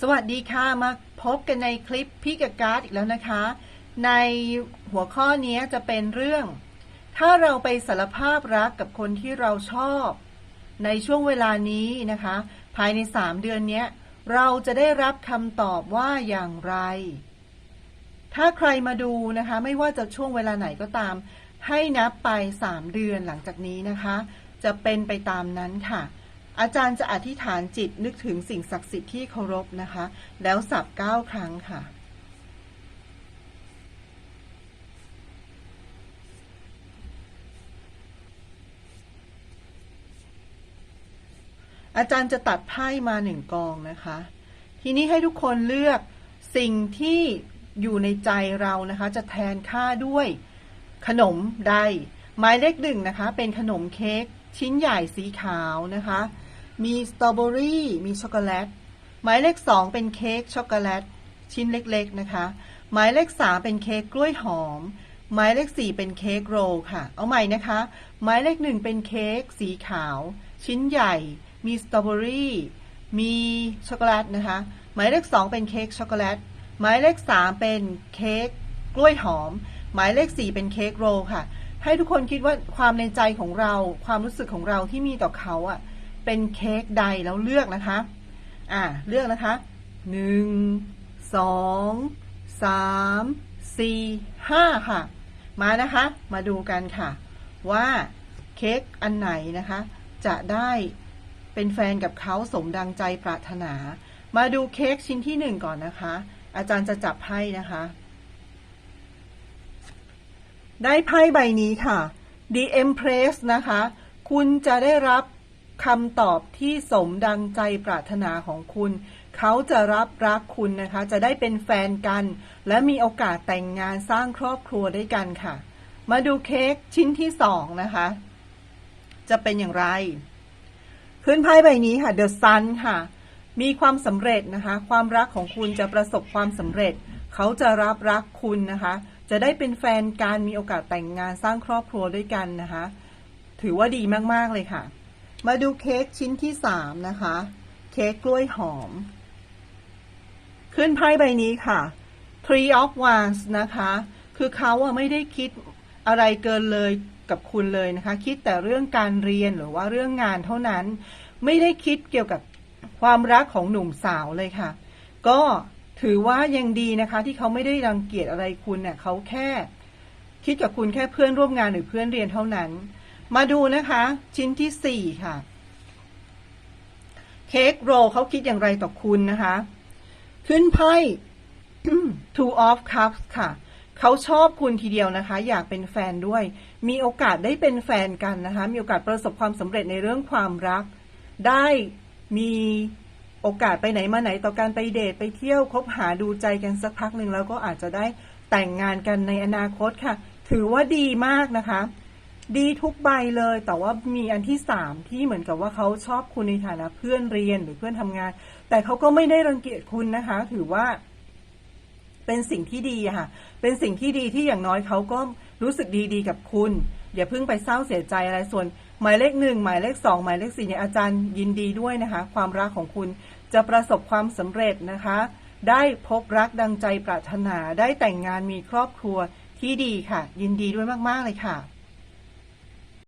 สวัสดีค่ะ มาพบกันในคลิปพี่กับการ์ดอีกแล้วนะคะ ในหัวข้อนี้จะเป็นเรื่อง ถ้าเราไปสารภาพรักกับคนที่เราชอบ ในช่วงเวลานี้นะคะ ภายใน 3 เดือนนี้เราจะได้รับคำตอบว่าอย่างไร ถ้าใครมาดูนะคะ ไม่ว่าจะช่วงเวลาไหนก็ตาม ให้นับไป 3 เดือนหลังจากนี้นะคะ จะเป็นไปตามนั้นค่ะ อาจารย์จะอธิษฐานจิตนึกถึงสิ่งศักดิ์สิทธิ์ที่เคารพนะคะ แล้วสับเก้าครั้งค่ะ อาจารย์จะตัดไพ่มาหนึ่งกองนะคะ ทีนี้ให้ทุกคนเลือกสิ่งที่อยู่ในใจเรานะคะ จะแทนค่าด้วยขนมใดหมายเลขหนึ่งนะคะ เป็นขนมเค้กชิ้นใหญ่สีขาวนะคะ มีสตรอเบอรี่มีช็อกโกแลตหมายเลขสองเป็นเค้กช็อกโกแลตชิ้นเล็กๆนะคะ หมายเลขสามเป็นเค้กกล้วยหอม หมายเลขสี่เป็นเค้กโรลค่ะ เอาใหม่นะคะ หมายเลขหนึ่งเป็นเค้กสีขาว ชิ้นใหญ่ มีสตรอเบอรี่มีช็อกโกแลตนะคะ หมายเลขสองเป็นเค้กช็อกโกแลตหมายเลขสามเป็นเค้กกล้วยหอม หมายเลขสี่เป็นเค้กโรลค่ะ ให้ทุกคนคิดว่าความในใจของเรา ความรู้สึกของเราที่มีต่อเขาอะ เป็นเค้กใดแล้วเลือกนะคะ อ่า เลือกนะคะหนึ่งสองสามสี่ห้าค่ะ มานะคะ มาดูกันค่ะ ว่าเค้กอันไหนนะคะ จะได้เป็นแฟนกับเขาสมดังใจปรารถนา มาดูเค้กชิ้นที่หนึ่งก่อนนะคะ อาจารย์จะจับให้นะคะ ได้ไพ่ใบนี้ค่ะ The Empress นะคะ คุณจะได้รับ คำตอบที่สมดังใจปรารถนาของคุณ เขาจะรับรักคุณนะคะ จะได้เป็นแฟนกัน และมีโอกาสแต่งงานสร้างครอบครัวด้วยกันค่ะ มาดูเค้กชิ้นที่สองนะคะ จะเป็นอย่างไร ขึ้นไพ่ใบนี้ค่ะ The Sun ค่ะ มีความสำเร็จนะคะ ความรักของคุณจะประสบความสำเร็จ เขาจะรับรักคุณนะคะ จะได้เป็นแฟนกันมีโอกาสแต่งงานสร้างครอบครัวด้วยกันนะคะ ถือว่าดีมากๆเลยค่ะ มาดูเค้กชิ้นที่สามนะคะ เค้กกล้วยหอม ขึ้นไพ่ใบนี้ค่ะ Three of Wands นะคะ คือเขาอะไม่ได้คิดอะไรเกินเลยกับคุณเลยนะคะ คิดแต่เรื่องการเรียนหรือว่าเรื่องงานเท่านั้น ไม่ได้คิดเกี่ยวกับความรักของหนุ่มสาวเลยค่ะ ก็ถือว่ายังดีนะคะ ที่เขาไม่ได้รังเกียจอะไรคุณเนี่ยเขาแค่ คิดกับคุณแค่เพื่อนร่วมงานหรือเพื่อนเรียนเท่านั้น มาดูนะคะ ชิ้นที่สี่ค่ะ เค้กโรเขาคิดอย่างไรต่อคุณนะคะ ขึ้นไพ่ Two of Cups ค่ะ เขาชอบคุณทีเดียวนะคะ อยากเป็นแฟนด้วย มีโอกาสได้เป็นแฟนกันนะคะ มีโอกาสประสบความสำเร็จในเรื่องความรัก ได้มีโอกาสไปไหนมาไหนต่อการไปเดทไปเที่ยวคบหาดูใจกันสักพักหนึ่งแล้วก็อาจจะได้แต่งงานกันในอนาคตค่ะ ถือว่าดีมากนะคะ ดีทุกใบเลย แต่ว่ามีอันที่สามที่เหมือนกับว่าเขาชอบคุณในฐานะเพื่อนเรียนหรือเพื่อนทำงาน แต่เขาก็ไม่ได้รังเกียจคุณนะคะ ถือว่า เป็นสิ่งที่ดีค่ะ เป็นสิ่งที่ดีที่อย่างน้อยเขาก็รู้สึกดีๆกับคุณ อย่าเพิ่งไปเศร้าเสียใจอะไรส่วน หมายเลขหนึ่งหมายเลขสองหมายเลขสี่เนี่ยอาจารย์ยินดีด้วยนะคะ ความรักของคุณจะประสบความสำเร็จนะคะ ได้พบรักดังใจปรารถนาได้แต่งงานมีครอบครัวที่ดีค่ะ ยินดีด้วยมากๆเลยค่ะ